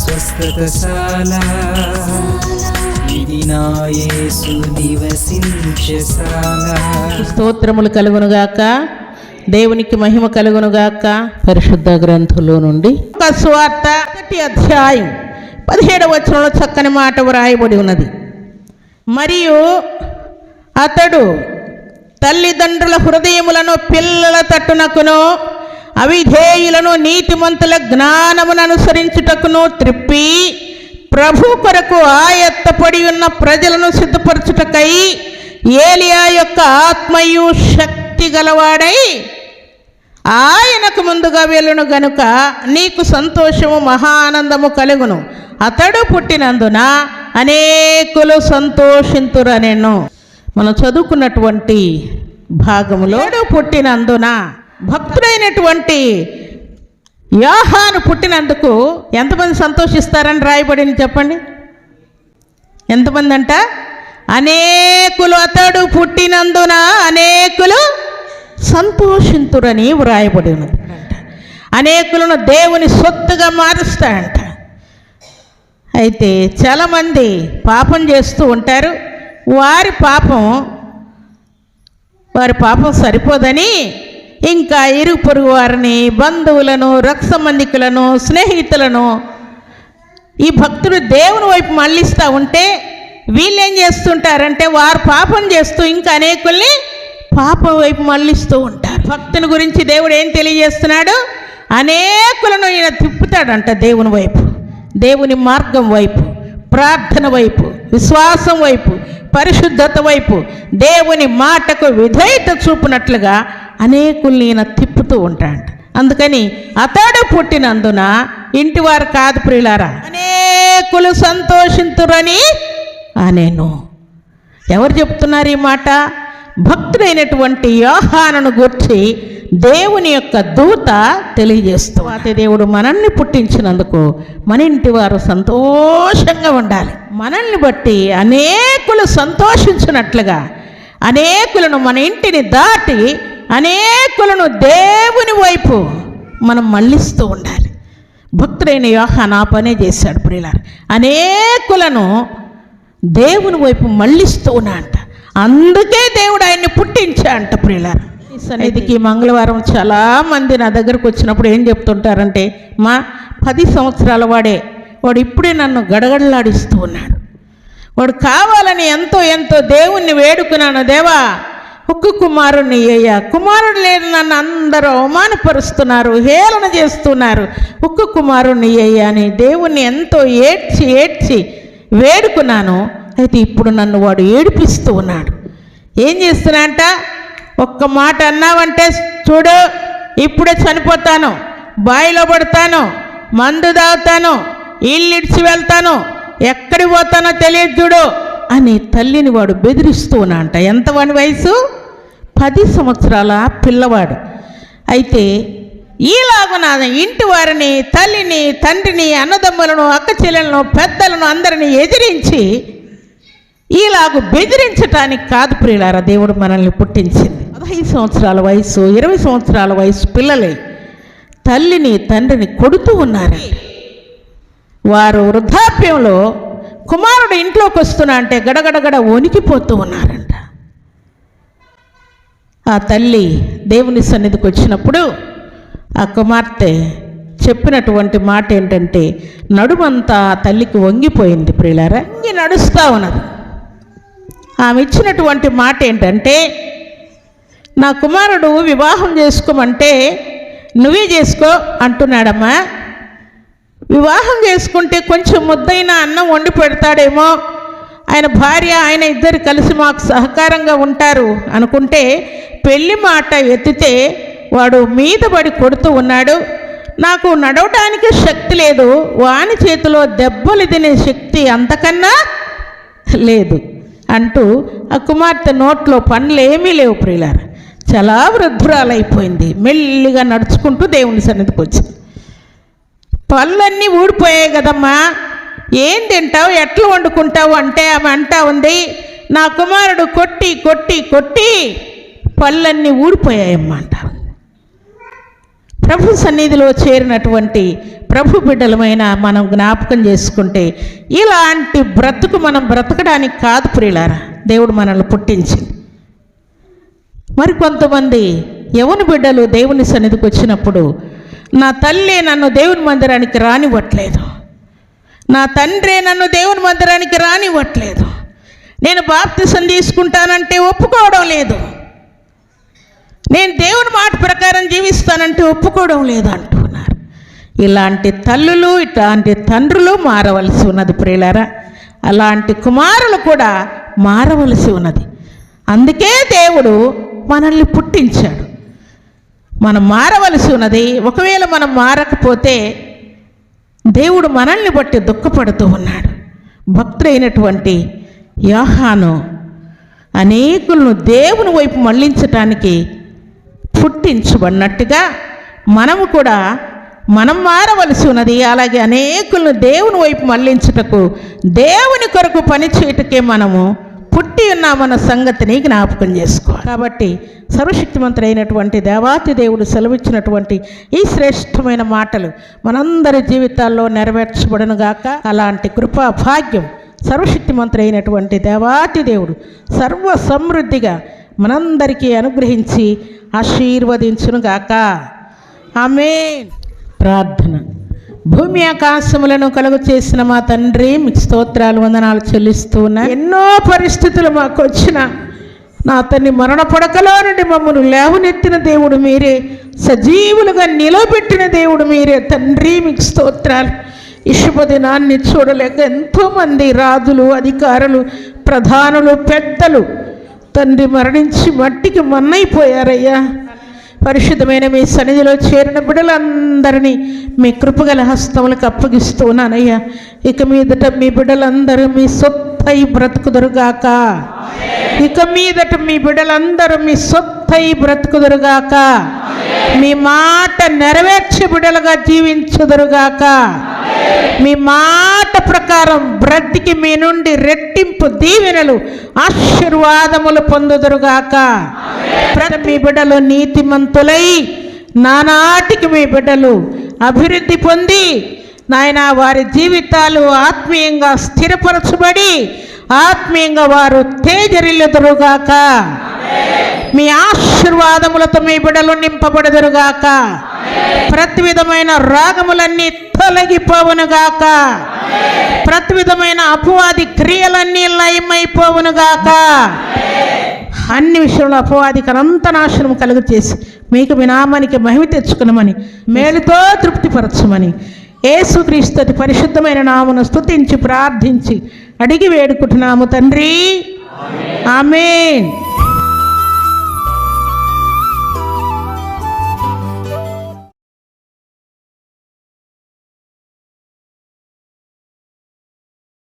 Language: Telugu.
స్వస్థతశాల. ఇది నా యేసు నివసించశాల స్తోత్రములు కలుగునుగాక. దేవునికి మహిమ కలుగునుగాక. పరిశుద్ధ గ్రంథంలో నుండి ఒక స్వార్త మొదటి అధ్యాయం పదిహేడవ వచనంలో చక్కని మాట వ్రాయబడి ఉన్నది. మరియు అతడు తల్లిదండ్రుల హృదయములను పిల్లల తట్టునకును అవిధేయులను నీతిమంతుల జ్ఞానమును అనుసరించుటకును త్రిప్పి ప్రభు కొరకు ఆయత్తపడి ఉన్న ప్రజలను సిద్ధపరచుటకై ఏలియా యొక్క ఆత్మయు శక్తి గలవాడై ఆయనకు ముందుగా వెళ్ళును గనుక నీకు సంతోషము మహానందము కలుగును. అతడు పుట్టినందున అనేకులు సంతోషింతురనెను. మనం చదువుకున్నటువంటి భాగములో పుట్టినందున భక్తుడైనటువంటి యోహాను పుట్టినందుకు ఎంతమంది సంతోషిస్తారని రాయబడింది చెప్పండి? ఎంతమంది అంట అనేకులు అతడు పుట్టినందున అనేకులు సంతోషింతురని వ్రాయబడి ఉన్నది అనేకులను దేవుని సొత్తుగా మారుస్తాడంట అయితే చాలామంది పాపం చేస్తూ ఉంటారు. వారి పాపం వారి పాపం సరిపోదని ఇంకా ఇరుగు పొరుగు వారిని బంధువులను రక్తమందికులను స్నేహితులను ఈ భక్తుడు దేవుని వైపు మళ్ళిస్తూ ఉంటే వీళ్ళు ఏం చేస్తుంటారంటే వారు పాపం చేస్తూ ఇంకా అనేకుల్ని పాపం వైపు మళ్ళిస్తూ ఉంటారు. భక్తుని గురించి దేవుడు ఏం తెలియజేస్తున్నాడు? అనేకులను ఈయన తిప్పుతాడంట దేవుని వైపు దేవుని మార్గం వైపు ప్రార్థన వైపు విశ్వాసం వైపు పరిశుద్ధత వైపు దేవుని మాటకు విధేయత చూపునట్లుగా అనేకుల్ని ఈయన తిప్పుతూ ఉంటాడు. అందుకని అతడు పుట్టినందున ఇంటివారు కాదు ప్రియులారా అనేకులు సంతోషింతురని అనేను. ఎవరు చెప్తున్నారు ఈ మాట? భక్తుడైనటువంటి యోహానను గుర్చి దేవుని యొక్క దూత తెలియజేస్తూ అతి దేవుడు మనల్ని పుట్టించినందుకు మన ఇంటి వారు సంతోషంగా ఉండాలి. మనల్ని బట్టి అనేకులు సంతోషించినట్లుగా అనేకులను మన ఇంటిని దాటి అనేకులను దేవుని వైపు మనం మళ్ళిస్తూ ఉండాలి. భక్తుడైన యోహాన్ ఆ పనే చేశాడు ప్రియులారు. అనేకులను దేవుని వైపు మళ్ళిస్తూ ఉన్నాడంట అందుకే దేవుడు ఆయన్ని పుట్టించాడంట ప్రియులారు. ఈ సన్నిధికి మంగళవారం చాలా మంది నా దగ్గరకు వచ్చినప్పుడు ఏం చెప్తుంటారంటే మా పది సంవత్సరాల వాడే వాడు ఇప్పుడే నన్ను గడగడలాడిస్తూ ఉన్నాడు. వాడు కావాలని ఎంతో ఎంతో దేవుణ్ణి వేడుకున్నాను దేవా ఒక్క కుమారుణ్ణి అయ్యా కుమారుడు లేని నన్ను అందరూ అవమానపరుస్తున్నారు హేళన చేస్తున్నారు. ఒక్క కుమారుణ్ణి అయ్యా అని దేవుణ్ణి ఎంతో ఏడ్చి ఏడ్చి వేడుకున్నాను. అయితే ఇప్పుడు నన్ను వాడు ఏడిపిస్తూ ఉన్నాడు. ఏం చేస్తున్నాంట ఒక్క మాట అన్నావంటే చూడు ఇప్పుడే చనిపోతాను. బాయిలో పడతాను మందు తాగుతాను ఇల్లు ఇడిచి వెళ్తాను. ఎక్కడికి పోతానో తెలియదు చూడు. అని తల్లిని వాడు బెదిరిస్తూ ఉన్నాడంట ఎంత వాడి వయసు? పది సంవత్సరాల పిల్లవాడు. అయితే ఈలాగు నా ఇంటి వారిని తల్లిని తండ్రిని అన్నదమ్ములను అక్క చెల్లెలను పెద్దలను అందరిని ఎదిరించి ఈలాగు బెదిరించటానికి కాదు ప్రియులారా దేవుడు మనల్ని పుట్టించింది. పదహైదు సంవత్సరాల వయసు ఇరవై సంవత్సరాల వయసు పిల్లలే. తల్లిని తండ్రిని కొడుతూ ఉన్నారు వారు వృద్ధాప్యంలో కుమారుడు ఇంట్లోకి వస్తున్నా అంటే గడగడగడ వణికిపోతూ ఉన్నారంట. ఆ తల్లి దేవుని సన్నిధికి వచ్చినప్పుడు ఆ కుమార్తె చెప్పినటువంటి మాట ఏంటంటే నడుమంతా ఆ తల్లికి వంగిపోయింది ప్రియులారా వంగి నడుస్తూ ఉన్నది. ఆమె ఇచ్చినటువంటి మాట ఏంటంటే నా కుమారుడు వివాహం చేసుకోమంటే నువ్వే చేసుకో అంటున్నాడమ్మా. వివాహం చేసుకుంటే కొంచెం ముద్దైన అన్నం వండి పెడతాడేమో. ఆయన భార్య ఆయన ఇద్దరు కలిసి మాకు సహకారంగా ఉంటారు అనుకుంటే పెళ్ళి మాట ఎత్తితే వాడు మీద పడి కొడుతూ ఉన్నాడు. నాకు నడవటానికి శక్తి లేదు. వాని చేతిలో దెబ్బలు తినే శక్తి అంతకన్నా లేదు అంటూ ఆ కుమార్తె నోట్లో పనులు ఏమీ లేవు ప్రియులార. చాలా వృద్ధురాలైపోయింది. మెల్లిగా నడుచుకుంటూ దేవుని సన్నిధికి వచ్చింది. పళ్ళన్నీ ఊడిపోయాయి కదమ్మా. ఏం తింటావు? ఎట్లా వండుకుంటావు? అంటే ఆమె అంటా ఉంది. నా కుమారుడు కొట్టి కొట్టి కొట్టి పళ్ళన్నీ ఊడిపోయాయమ్మా అంటా ప్రభు సన్నిధిలో చేరినటువంటి ప్రభు బిడ్డలమైన మనం జ్ఞాపకం చేసుకుంటే ఇలాంటి బ్రతుకు మనం బ్రతకడానికి కాదు ప్రియులారా. దేవుడు మనల్ని పుట్టించింది. మరి కొంతమంది యవన బిడ్డలు దేవుని సన్నిధికి వచ్చినప్పుడు నా తల్లి నన్ను దేవుని మందిరానికి రానివ్వట్లేదు. నా తండ్రి నన్ను దేవుని మందిరానికి రానివ్వట్లేదు. నేను బాప్తిసం తీసుకుంటానంటే ఒప్పుకోవడం లేదు. నేను దేవుని మాట ప్రకారం జీవిస్తానంటే ఒప్పుకోవడం లేదు అంటున్నారు. ఇలాంటి తల్లులు ఇట్లాంటి తండ్రులు మారవలసి ఉన్నది ప్రియులారా. అలాంటి కుమారులు కూడా మారవలసి ఉన్నది. అందుకే దేవుడు మనల్ని పుట్టించాడు. మనం మారవలసి ఉన్నది. ఒకవేళ మనం మారకపోతే దేవుడు మనల్ని బట్టి దుఃఖపడుతూ ఉన్నాడు. భక్తుడైనటువంటి యోహాను అనేకులను దేవుని వైపు మళ్ళించటానికి పుట్టించబడినట్టుగా మనము కూడా మనం మారవలసి ఉన్నది. అలాగే అనేకులను దేవుని వైపు మళ్ళించుటకు దేవుని కొరకు పనిచేయటకే మనము పుట్టి ఉన్నామన్న సంగతిని జ్ఞాపకం చేసుకో. కాబట్టి సర్వశక్తిమంతుడైనటువంటి దేవాతి దేవుడు సెలవిచ్చినటువంటి ఈ శ్రేష్టమైన మాటలు మనందరి జీవితాల్లో నెరవేర్చబడను గాక. అలాంటి కృపా భాగ్యం సర్వశక్తిమంతుడైనటువంటి దేవాతి దేవుడు సర్వ సమృద్ధిగా మనందరికీ అనుగ్రహించి ఆశీర్వదించును గాక. ఆమె ప్రార్థన. భూమి ఆకాశములను కలుగు చేసిన మా తండ్రి మీకు స్తోత్రాలు వందనాలు చెల్లిస్తూ ఉన్నా ఎన్నో పరిస్థితులు మాకు వచ్చిన నా తన్ని మరణ పడకలో నుండి మమ్మల్ని లేవనెత్తిన దేవుడు మీరే సజీవులుగా నిలబెట్టిన దేవుడు మీరే. తండ్రి మీకు స్తోత్రాలు. ఇషుపదినాన్ని చూడలేక ఎంతోమంది రాజులు అధికారులు ప్రధానులు పెద్దలు తండ్రి మరణించి మట్టికి మన్నైపోయారయ్యా. పరిశుద్ధమైన మీ సన్నిధిలో చేరిన బిడ్డలందరినీ మీ కృపగల హస్తములకు అప్పగిస్తున్నానయ్యా. ఇక మీదట మీ బిడ్డలందరూ మీ సొత్తై బ్రతుకుదురుగాక. ఇక మీదట మీ బిడ్డలందరూ మీ సొత్తై బ్రతుకుదురుగాక. మీ మాట నెరవేర్చే బిడ్డలుగా జీవించుదురుగాక. మీ మాట ప్రకారం బ్రతికి మీ నుండి రెట్టింపు దీవెనలు ఆశీర్వాదములు పొందుదురుగాక. ప్రతి మీ బిడ్డలు నీతిమంతులై నానాటికి మీ బిడ్డలు అభివృద్ధి పొంది నాయన వారి జీవితాలు ఆత్మీయంగా స్థిరపరచబడి ఆత్మీయంగా వారు తేజరిల్లుదురుగాక. మీ ఆశీర్వాదములతో మీ బిడలు నింపబడదురుగాక. ప్రతి విధమైన రాగములన్నీ తొలగిపోవునుగాక. ప్రతి విధమైన అపవాది క్రియలన్నీ లయమైపోవునుగాక. అన్ని విషయంలో అపవాదికి అనంత నాశనం కలుగు చేసి మీకు వినామానికి మహిమ తెచ్చుకునమని మేలుతో తృప్తిపరచమని ఏసుక్రీస్తుతి పరిశుద్ధమైన నామును స్తుతించి ప్రార్థించి అడిగి వేడుకుంటున్నాము తండ్రి. ఆమెన్.